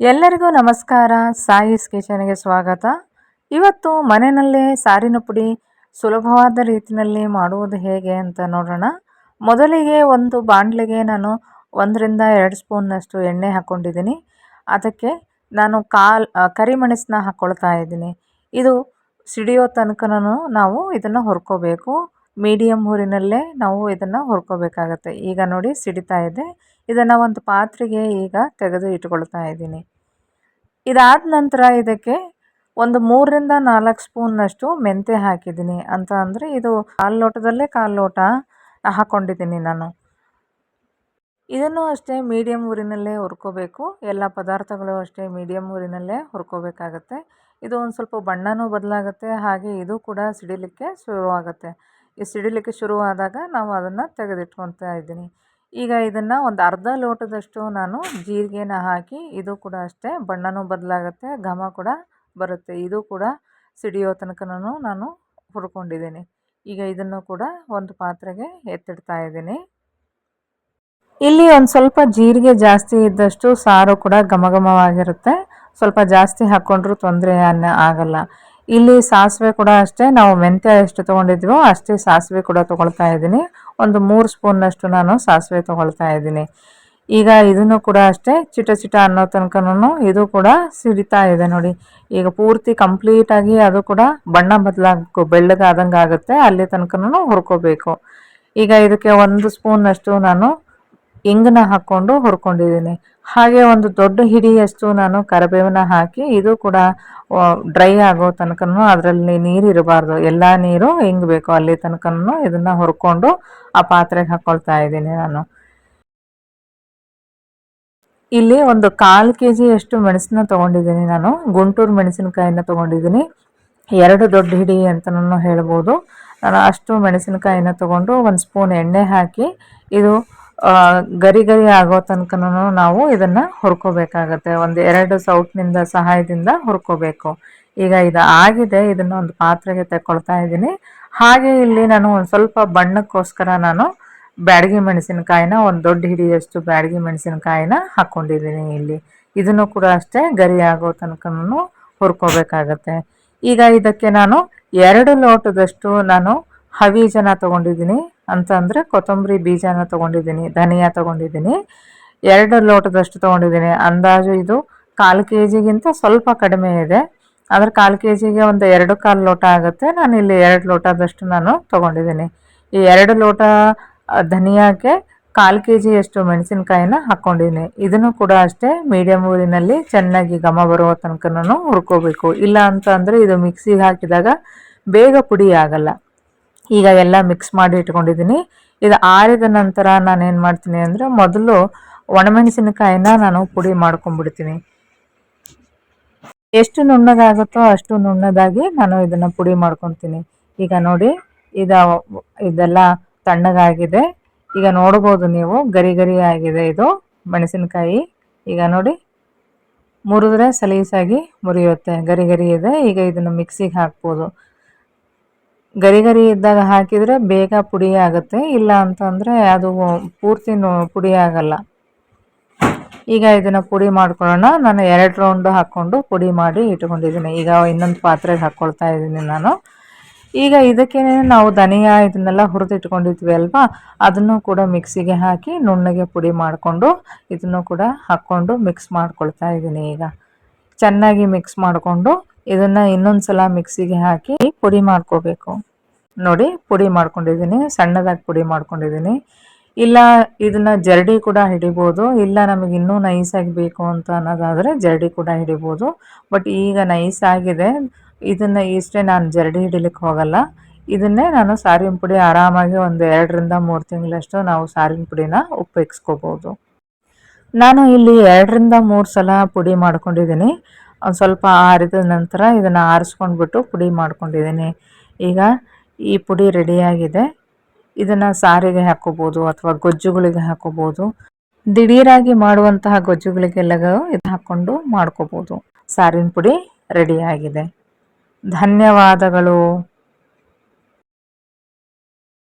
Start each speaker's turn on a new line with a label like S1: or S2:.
S1: ಎಲ್ಲರಿಗೂ ನಮಸ್ಕಾರ. ಸಾಯಿಸ್ ಕಿಚನ್ಗೆ ಸ್ವಾಗತ. ಇವತ್ತು ಮನೆಯಲ್ಲೇ ಸಾರಿನ ಪುಡಿ ಸುಲಭವಾದ ರೀತಿಯಲ್ಲಿ ಮಾಡುವುದು ಹೇಗೆ ಅಂತ ನೋಡೋಣ. ಮೊದಲಿಗೆ ಒಂದು ಬಾಣಲೆಗೆ ನಾನು ಒಂದರಿಂದ ಎರಡು ಸ್ಪೂನ್ನಷ್ಟು ಎಣ್ಣೆ ಹಾಕ್ಕೊಂಡಿದ್ದೀನಿ ಅದಕ್ಕೆ ನಾನು ಕಾಲ್ ಕರಿಮೆಣಸನ್ನ ಹಾಕ್ಕೊಳ್ತಾ ಇದ್ದೀನಿ. ಇದು ಸಿಡಿಯೋ ತನಕನೂ ನಾವು ಇದನ್ನು ಹುರ್ಕೋಬೇಕು. ಮೀಡಿಯಮ್ ಊರಿನಲ್ಲೇ ನಾವು ಇದನ್ನು ಹುರ್ಕೋಬೇಕಾಗತ್ತೆ. ಈಗ ನೋಡಿ ಸಿಡಿತಾ ಇದೆ. ಇದನ್ನು ಒಂದು ಪಾತ್ರೆಗೆ ಈಗ ತೆಗೆದು ಇಟ್ಕೊಳ್ತಾ ಇದ್ದೀನಿ. ಇದಾದ ನಂತರ ಇದಕ್ಕೆ ಒಂದು ಮೂರರಿಂದ ನಾಲ್ಕು ಸ್ಪೂನ್ನಷ್ಟು ಮೆಂತ್ಯ ಹಾಕಿದ್ದೀನಿ. ಅಂತ ಅಂದರೆ ಇದು ಕಾಲು ಲೋಟದಲ್ಲೇ ಕಾಲು ಲೋಟ ಹಾಕ್ಕೊಂಡಿದ್ದೀನಿ ನಾನು. ಇದನ್ನು ಅಷ್ಟೇ ಮೀಡಿಯಮ್ ಊರಿನಲ್ಲೇ ಹುರ್ಕೋಬೇಕು. ಎಲ್ಲ ಪದಾರ್ಥಗಳು ಅಷ್ಟೇ ಮೀಡಿಯಮ್ ಊರಿನಲ್ಲೇ ಹುರ್ಕೋಬೇಕಾಗತ್ತೆ. ಇದು ಒಂದು ಸ್ವಲ್ಪ ಬಣ್ಣನೂ ಬದಲಾಗುತ್ತೆ. ಹಾಗೆ ಇದು ಕೂಡ ಸಿಡಿಲಿಕ್ಕೆ ಶುರುವಾಗುತ್ತೆ. ಈ ಸಿಡಿಲಿಕ್ಕೆ ಶುರುವಾದಾಗ ನಾವು ಅದನ್ನು ತೆಗೆದಿಟ್ಕೊತಾ ಇದ್ದೀನಿ. ಈಗ ಇದನ್ನು ಒಂದು ಅರ್ಧ ಲೋಟದಷ್ಟು ನಾನು ಜೀರಿಗೆನ ಹಾಕಿ ಇದು ಕೂಡ ಅಷ್ಟೇ, ಬಣ್ಣನೂ ಬದಲಾಗುತ್ತೆ, ಘಮ ಕೂಡ ಬರುತ್ತೆ. ಇದು ಕೂಡ ಸಿಡಿಯೋ ತನಕನೂ ನಾನು ಹುರ್ಕೊಂಡಿದ್ದೀನಿ. ಈಗ ಇದನ್ನು ಕೂಡ ಒಂದು ಪಾತ್ರೆಗೆ ಎತ್ತಿಡ್ತಾ ಇದ್ದೀನಿ. ಇಲ್ಲಿ ಒಂದು ಸ್ವಲ್ಪ ಜೀರಿಗೆ ಜಾಸ್ತಿ ಇದ್ದಷ್ಟು ಸಾರು ಕೂಡ ಘಮಘಮವಾಗಿರುತ್ತೆ ಸ್ವಲ್ಪ ಜಾಸ್ತಿ ಹಾಕ್ಕೊಂಡ್ರೂ ತೊಂದರೆ ಆಗಲ್ಲ. ಇಲ್ಲಿ ಸಾಸಿವೆ ಕೂಡ ಅಷ್ಟೇ, ನಾವು ಮೆಂತ್ಯ ಎಷ್ಟು ತೊಗೊಂಡಿದ್ವೋ ಅಷ್ಟೇ ಸಾಸಿವೆ ಕೂಡ ತೊಗೊಳ್ತಾ ಇದ್ದೀನಿ. ಒಂದು ಮೂರು ಸ್ಪೂನ್ನಷ್ಟು ನಾನು ಸಾಸಿವೆ ತೊಗೊಳ್ತಾ ಇದ್ದೀನಿ. ಈಗ ಇದನ್ನು ಕೂಡ ಅಷ್ಟೇ ಚಿಟ ಚಿಟ ಅನ್ನೋ ತನಕನೂ ಇದು ಕೂಡ ಸಿಡಿತಾ ಇದೆ ನೋಡಿ. ಈಗ ಪೂರ್ತಿ ಕಂಪ್ಲೀಟಾಗಿ ಅದು ಕೂಡ ಬಣ್ಣ ಬದಲಾಗಬೇಕು ಬೆಳ್ಳಗಾದಂಗೆ ಆಗುತ್ತೆ. ಅಲ್ಲಿ ತನಕನೂ ಹುರ್ಕೋಬೇಕು. ಈಗ ಇದಕ್ಕೆ ಒಂದು ಸ್ಪೂನ್ನಷ್ಟು ನಾನು ಇಂಗನ್ನ ಹಾಕ್ಕೊಂಡು ಹುರ್ಕೊಂಡಿದ್ದೀನಿ. ಹಾಗೆ ಒಂದು ದೊಡ್ಡ ಹಿಡಿಯಷ್ಟು ನಾನು ಕರಿಬೇವನ್ನ ಹಾಕಿ ಇದು ಕೂಡ ಡ್ರೈ ಆಗೋ ತನಕನೂ ಅದರಲ್ಲಿ ನೀರು ಇರಬಾರ್ದು. ಎಲ್ಲ ನೀರು ಹಿಂಗಬೇಕು ಅಲ್ಲಿ ತನಕನೂ ಇದನ್ನು ಹುರ್ಕೊಂಡು ಆ ಪಾತ್ರೆಗೆ ಹಾಕ್ಕೊಳ್ತಾ ಇದ್ದೀನಿ ನಾನು. ಇಲ್ಲಿ ಒಂದು ಕಾಲು ಕೆ ಜಿಯಷ್ಟು ಮೆಣಸಿನ ತೊಗೊಂಡಿದ್ದೀನಿ ನಾನು. ಗುಂಟೂರು ಮೆಣಸಿನಕಾಯಿನ ತೊಗೊಂಡಿದ್ದೀನಿ. ಎರಡು ದೊಡ್ಡ ಹಿಡಿ ಅಂತಲೂ ಹೇಳ್ಬೋದು. ನಾನು ಅಷ್ಟು ಮೆಣಸಿನಕಾಯಿನ ತೊಗೊಂಡು ಒಂದು ಸ್ಪೂನ್ ಎಣ್ಣೆ ಹಾಕಿ ಇದು ಗರಿ ಗರಿ ಆಗೋ ತನಕನೂ ನಾವು ಇದನ್ನು ಹುರ್ಕೋಬೇಕಾಗತ್ತೆ. ಒಂದು ಎರಡು ಸೌಟ್ನಿಂದ ಸಹಾಯದಿಂದ ಹುರ್ಕೋಬೇಕು. ಈಗ ಇದು ಆಗಿದೆ, ಇದನ್ನು ಒಂದು ಪಾತ್ರೆಗೆ ತಗೊಳ್ತಾ ಇದ್ದೀನಿ. ಹಾಗೆ ಇಲ್ಲಿ ನಾನು ಒಂದು ಸ್ವಲ್ಪ ಬಣ್ಣಕ್ಕೋಸ್ಕರ ನಾನು ಬ್ಯಾಡಗಿ ಮೆಣಸಿನಕಾಯಿನ, ಒಂದು ದೊಡ್ಡ ಹಿಡಿಯಷ್ಟು ಬ್ಯಾಡಗಿ ಮೆಣಸಿನಕಾಯಿನ ಹಾಕ್ಕೊಂಡಿದ್ದೀನಿ ಇಲ್ಲಿ. ಇದನ್ನು ಕೂಡ ಅಷ್ಟೇ ಗರಿ ಆಗೋ ತನಕನೂ ಹುರ್ಕೋಬೇಕಾಗತ್ತೆ. ಈಗ ಇದಕ್ಕೆ ನಾನು ಎರಡು ಲೋಟದಷ್ಟು ನಾನು ಹವೀಜನ ತೊಗೊಂಡಿದ್ದೀನಿ. ಅಂತಂದರೆ ಕೊತ್ತಂಬರಿ ಬೀಜನ ತೊಗೊಂಡಿದ್ದೀನಿ, ಧನಿಯಾ ತೊಗೊಂಡಿದ್ದೀನಿ, ಎರಡು ಲೋಟದಷ್ಟು ತೊಗೊಂಡಿದ್ದೀನಿ. ಅಂದಾಜು ಇದು ಕಾಲು ಕೆ ಜಿಗಿಂತ ಸ್ವಲ್ಪ ಕಡಿಮೆ ಇದೆ. ಆದರೆ ಕಾಲು ಕೆ ಜಿಗೆ ಒಂದು ಎರಡು ಕಾಲು ಲೋಟ ಆಗುತ್ತೆ. ನಾನು ಇಲ್ಲಿ ಎರಡು ಲೋಟದಷ್ಟು ನಾನು ತೊಗೊಂಡಿದ್ದೀನಿ. ಈ ಎರಡು ಲೋಟ ಧನಿಯಾಕ್ಕೆ ಕಾಲು ಕೆ ಜಿಯಷ್ಟು ಮೆಣಸಿನ್ಕಾಯಿನ ಹಾಕ್ಕೊಂಡಿದ್ದೀನಿ. ಇದನ್ನು ಕೂಡ ಅಷ್ಟೇ ಮೀಡಿಯಮ್ ಊರಿನಲ್ಲಿ ಚೆನ್ನಾಗಿ ಘಮ ಬರುವ ತನಕನೂ ಹುರ್ಕೋಬೇಕು. ಇಲ್ಲ ಅಂತ ಅಂದರೆ ಇದು ಮಿಕ್ಸಿಗೆ ಹಾಕಿದಾಗ ಬೇಗ ಪುಡಿ ಆಗಲ್ಲ. ಈಗ ಎಲ್ಲ ಮಿಕ್ಸ್ ಮಾಡಿ ಇಟ್ಕೊಂಡಿದ್ದೀನಿ. ಇದು ಆರಿದ ನಂತರ ನಾನು ಏನು ಮಾಡ್ತೀನಿ ಅಂದರೆ ಮೊದಲು ಒಣಮೆಣಸಿನಕಾಯಿನ ನಾನು ಪುಡಿ ಮಾಡ್ಕೊಂಡ್ಬಿಡ್ತೀನಿ ಎಷ್ಟು ನುಣ್ಣಗಾಗುತ್ತೋ ಅಷ್ಟು ನುಣ್ಣದಾಗಿ ನಾನು ಇದನ್ನು ಪುಡಿ ಮಾಡ್ಕೊತೀನಿ. ಈಗ ನೋಡಿ, ಇದ ಇದೆಲ್ಲ ತಣ್ಣಗಾಗಿದೆ. ಈಗ ನೋಡ್ಬೋದು ನೀವು, ಗರಿ ಗರಿ ಆಗಿದೆ ಇದು ಮೆಣಸಿನಕಾಯಿ. ಈಗ ನೋಡಿ, ಮುರಿದ್ರೆ ಸಲೀಸಾಗಿ ಮುರಿಯುತ್ತೆ, ಗರಿ ಗರಿ ಇದೆ. ಈಗ ಇದನ್ನು ಮಿಕ್ಸಿಗೆ ಹಾಕ್ಬೋದು. ಗರಿ ಗರಿ ಇದ್ದಾಗ ಹಾಕಿದರೆ ಬೇಗ ಪುಡಿ ಆಗುತ್ತೆ. ಇಲ್ಲ ಅಂತಂದರೆ ಅದು ಪೂರ್ತಿ ಪುಡಿ ಆಗಲ್ಲ. ಈಗ ಇದನ್ನು ಪುಡಿ ಮಾಡ್ಕೊಳ್ಳೋಣ. ನಾನು ಎರಡು ರೌಂಡು ಹಾಕ್ಕೊಂಡು ಪುಡಿ ಮಾಡಿ ಇಟ್ಕೊಂಡಿದ್ದೀನಿ. ಈಗ ಇನ್ನೊಂದು ಪಾತ್ರೆಗೆ ಹಾಕ್ಕೊಳ್ತಾ ಇದ್ದೀನಿ ನಾನು. ಈಗ ಇದಕ್ಕೆ ನಾವು ಧನಿಯಾ ಇದನ್ನೆಲ್ಲ ಹುರಿದಿಟ್ಕೊಂಡಿದ್ವಿ ಅಲ್ವಾ? ಅದನ್ನು ಕೂಡ ಮಿಕ್ಸಿಗೆ ಹಾಕಿ ನುಣ್ಣಗೆ ಪುಡಿ ಮಾಡಿಕೊಂಡು ಇದನ್ನು ಕೂಡ ಹಾಕ್ಕೊಂಡು ಮಿಕ್ಸ್ ಮಾಡ್ಕೊಳ್ತಾ ಇದ್ದೀನಿ ಈಗ. ಚೆನ್ನಾಗಿ ಮಿಕ್ಸ್ ಮಾಡಿಕೊಂಡು ಇದನ್ನು ಇನ್ನೊಂದು ಸಲ ಮಿಕ್ಸಿಗೆ ಹಾಕಿ ಪುಡಿ ಮಾಡ್ಕೋಬೇಕು. ನೋಡಿ ಪುಡಿ ಮಾಡ್ಕೊಂಡಿದ್ದೀನಿ, ಸಣ್ಣದಾಗಿ ಪುಡಿ ಮಾಡ್ಕೊಂಡಿದ್ದೀನಿ. ಇಲ್ಲ, ಇದನ್ನು ಜರಡಿ ಕೂಡ ಹಿಡಿಬೋದು, ಇಲ್ಲ ನಮಗೆ ಇನ್ನೂ ನೈಸಾಗಿ ಬೇಕು ಅಂತ ಅನ್ನೋದಾದರೆ ಜರಡಿ ಕೂಡ ಹಿಡಿಬೋದು. ಬಟ್ ಈಗ ನೈಸ್ ಆಗಿದೆ, ಇದನ್ನು ಇಷ್ಟೇ ನಾನು ಜರಡಿ ಹಿಡಿಲಿಕ್ಕೆ ಹೋಗಲ್ಲ. ಇದನ್ನೇ ನಾನು ಸಾರಿನ ಪುಡಿ ಆರಾಮಾಗಿ ಒಂದು ಎರಡರಿಂದ ಮೂರು ತಿಂಗಳಷ್ಟು ನಾವು ಸಾರಿನ ಪುಡಿನ ಉಪಯೋಗಿಸ್ಕೋಬೋದು ನಾನು ಇಲ್ಲಿ ಎರಡರಿಂದ ಮೂರು ಸಲ ಪುಡಿ ಮಾಡ್ಕೊಂಡಿದ್ದೀನಿ. ಸ್ವಲ್ಪ ಆರಿದ ನಂತರ ಇದನ್ನು ಆರಿಸ್ಕೊಂಡ್ಬಿಟ್ಟು ಪುಡಿ ಮಾಡ್ಕೊಂಡಿದ್ದೀನಿ. ಈಗ ಈ ಪುಡಿ ರೆಡಿಯಾಗಿದೆ. ಇದನ್ನು ಸಾರಿಗೆ ಹಾಕೋಬೋದು ಅಥವಾ ಗೊಜ್ಜುಗಳಿಗೆ ಹಾಕೋಬೋದು. ದಿಢೀರಾಗಿ ಮಾಡುವಂತಹ ಗೊಜ್ಜುಗಳಿಗೆಲ್ಲ ಇದು ಹಾಕ್ಕೊಂಡು ಮಾಡ್ಕೋಬೋದು. ಸಾರಿನ ಪುಡಿ ರೆಡಿಯಾಗಿದೆ. ಧನ್ಯವಾದಗಳು.